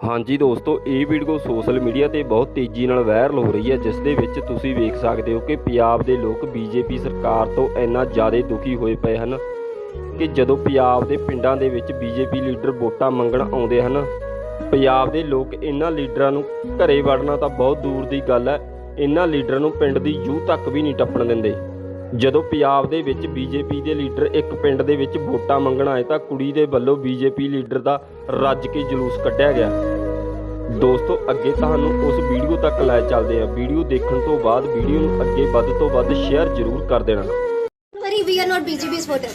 ਹਾਂਜੀ ਦੋਸਤੋ, ਇਹ ਵੀਡੀਓ ਸੋਸ਼ਲ ਮੀਡੀਆ ਤੇ ਬਹੁਤ ਤੇਜ਼ੀ ਨਾਲ ਵਾਇਰਲ ਹੋ ਰਹੀ ਹੈ ਜਿਸ ਦੇ ਵਿੱਚ ਤੁਸੀਂ ਵੇਖ ਸਕਦੇ ਹੋ ਕਿ ਪੰਜਾਬ ਦੇ ਲੋਕ ਬੀਜੇਪੀ ਸਰਕਾਰ ਤੋਂ ਇੰਨਾ ਜ਼ਿਆਦਾ ਦੁਖੀ ਹੋਏ ਪਏ ਹਨ ਕਿ ਜਦੋਂ ਪੰਜਾਬ ਦੇ ਪਿੰਡਾਂ ਦੇ ਵਿੱਚ ਬੀਜੇਪੀ ਲੀਡਰ ਵੋਟਾਂ ਮੰਗਣ ਆਉਂਦੇ ਹਨ, ਪੰਜਾਬ ਦੇ ਲੋਕ ਇਹਨਾਂ ਲੀਡਰਾਂ ਨੂੰ ਘਰੇ ਵੜਨਾ ਤਾਂ ਬਹੁਤ ਦੂਰ ਦੀ ਗੱਲ ਹੈ, ਇਹਨਾਂ ਲੀਡਰਾਂ ਨੂੰ ਪਿੰਡ ਦੀ ਜੂ ਤੱਕ ਵੀ ਨਹੀਂ ਟੱਪਣ ਦਿੰਦੇ। ਜਦੋਂ ਪੰਜਾਬ ਦੇ ਵਿੱਚ ਬੀਜੇਪੀ ਦੇ ਲੀਡਰ ਇੱਕ ਪਿੰਡ ਦੇ ਵਿੱਚ ਵੋਟਾਂ ਮੰਗਣ ਆਏ ਤਾਂ ਕੁੜੀ ਦੇ ਵੱਲੋਂ ਬੀਜੇਪੀ ਲੀਡਰ ਦਾ ਰੱਜ ਕੇ ਜਲੂਸ ਕੱਢਿਆ ਗਿਆ। ਦੋਸਤੋ ਅੱਗੇ ਤੁਹਾਨੂੰ ਉਸ ਵੀਡੀਓ ਤੱਕ ਲੈ ਚੱਲਦੇ ਹਾਂ। ਵੀਡੀਓ ਦੇਖਣ ਤੋਂ ਬਾਅਦ ਵੀਡੀਓ ਨੂੰ ਅੱਗੇ ਵੱਧ ਤੋਂ ਵੱਧ ਸ਼ੇਅਰ ਜ਼ਰੂਰ ਕਰ ਦੇਣਾ। ਪਰ we are not BJP supporter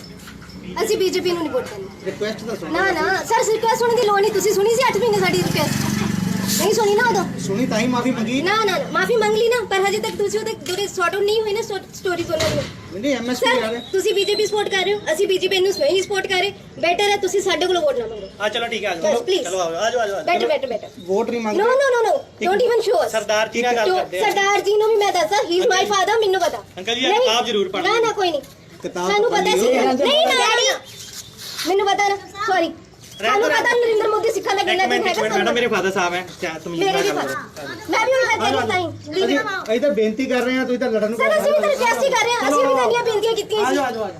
ਅਸੀਂ ਬੀਜੇਪੀ ਨੂੰ ਨਹੀਂ ਵੋਟ ਕਰਨੀ। ਰਿਕੁਐਸਟ ਤਾਂ ਸੁਣ। ਨਾ ਨਾ ਸਰ ਰਿਕੁਐਸਟ ਸੁਣਨ ਦੀ ਲੋੜ ਨਹੀਂ। ਤੁਸੀਂ ਸੁਣੀ ਸੀ 8 ਮਹੀਨੇ ਸਾਡੀ ਰਿਕੁਐਸਟ ਨਹੀਂ ਸੁਣੀ ਨਾ ਉਦੋਂ ਸੁਣੀ ਤਾਂ ਹੀ ਮਾਫੀ ਮੰਗੀ ਨਾ ਨਾ ਮਾਫੀ ਮੰਗ ਲਈ ਨਾ ਪਰ ਹਜੇ ਤੱਕ ਤੁਸੀਂ ਉਹਦੇ ਜਿਹੜੇ ਸੌਟ ਆਊਟ ਨਹੀਂ ਹੋਏ ਨਾ ਸਟੋਰੀਜ਼ ਉਹਨਾਂ ਦੀਆਂ ਨਹੀਂ ਐਮਐਸਪੀ ਆ ਸਰ ਰਿਹਾ ਤੁਸੀਂ ਬੀਜੇਪੀ ਸਪੋਰਟ ਕਰ ਰਹੇ ਹੋ ਅਸੀਂ ਬੀਜੇਪੀ ਨੂੰ ਨਹੀਂ ਸਪੋਰਟ ਕਰ ਰਹੇ ਬੈਟਰ ਹੈ ਤੁਸੀਂ ਸਾਡੇ ਕੋਲੋਂ ਵੋਟ ਨਾ ਮੰਗੋ हाँ चलो ठीक है आ Yes, जाओ please. चलो आओ, आ जाओ आ जाओ ਬੈਟਰ ਬੈਟਰ ਬੈਟਰ ਵੋਟ ਨਹੀਂ ਨੋ ਮੰਗਦੇ no no no don't even show us Sardar ji ਨਾਲ ਗੱਲ ਕਰਦੇ ਆ ਸਰਦਾਰ ਜੀ ਨੂੰ ਵੀ ਮੈਂ ਦੱਸਾਂ ਹੀ ਇਜ਼ ਮਾਈ ਫਾਦਰ ਮੈਨੂੰ ਪਤਾ ਅੰਕਲ ਜੀ, ਇਹ ਨਹੀਂ, ਕਿਤਾਬ ਜ਼ਰੂਰ ਪੜ੍ਹ ਨਾ ਲਿਓ। ਨਾ ਕੋਈ ਨਹੀਂ ਕਿਤਾਬ ਸਾਨੂੰ ਤਾਂ ਪਤਾ ਪੜ੍ਹ ਸੀ ਲਿਓ। ਨਹੀਂ ਨਾ ਡੈਡੀ ਮੈਨੂੰ ਪਤਾ ਨਾ ਸੌਰੀ ਸਾਨੂੰ ਪਤਾ ਨਰਿੰਦਰ ਮੋਦੀ ਸਿੱਖਾਂ ਦਾ ਕਿੰਨਾ ਦਿਨ ਹੈਗਾ ਮੈਡਮ ਮੇਰੇ ਫਾਦਰ ਸਾਹਿਬ ਹੈ ਚਾਹ ਤੁਸੀਂ ਮੇਰੇ ਵੀ ਮੈਂ ਵੀ ਉਹਨਾਂ ਦੇ ਨਹੀਂ ਲੀਡਰ ਅਸੀਂ ਬੇਨਤੀ ਕਰ ਰਹੇ ਹਾਂ ਤੁਸੀਂ ਤਾਂ ਲੜਨ ਨੂੰ ਸਰ ਅਸੀਂ ਵੀ ਤਾਂ ਰਿਕਵੈਸਟ ਕਰ ਰਹੇ ਹਾਂ। ਅਸੀਂ ਵੀ ਤਾਂ ਇੰਨੀਆਂ ਬੇਨਤੀਆਂ ਕੀਤੀਆਂ ਸੀ। ਆਜੋ ਆਜੋ ਆਜੋ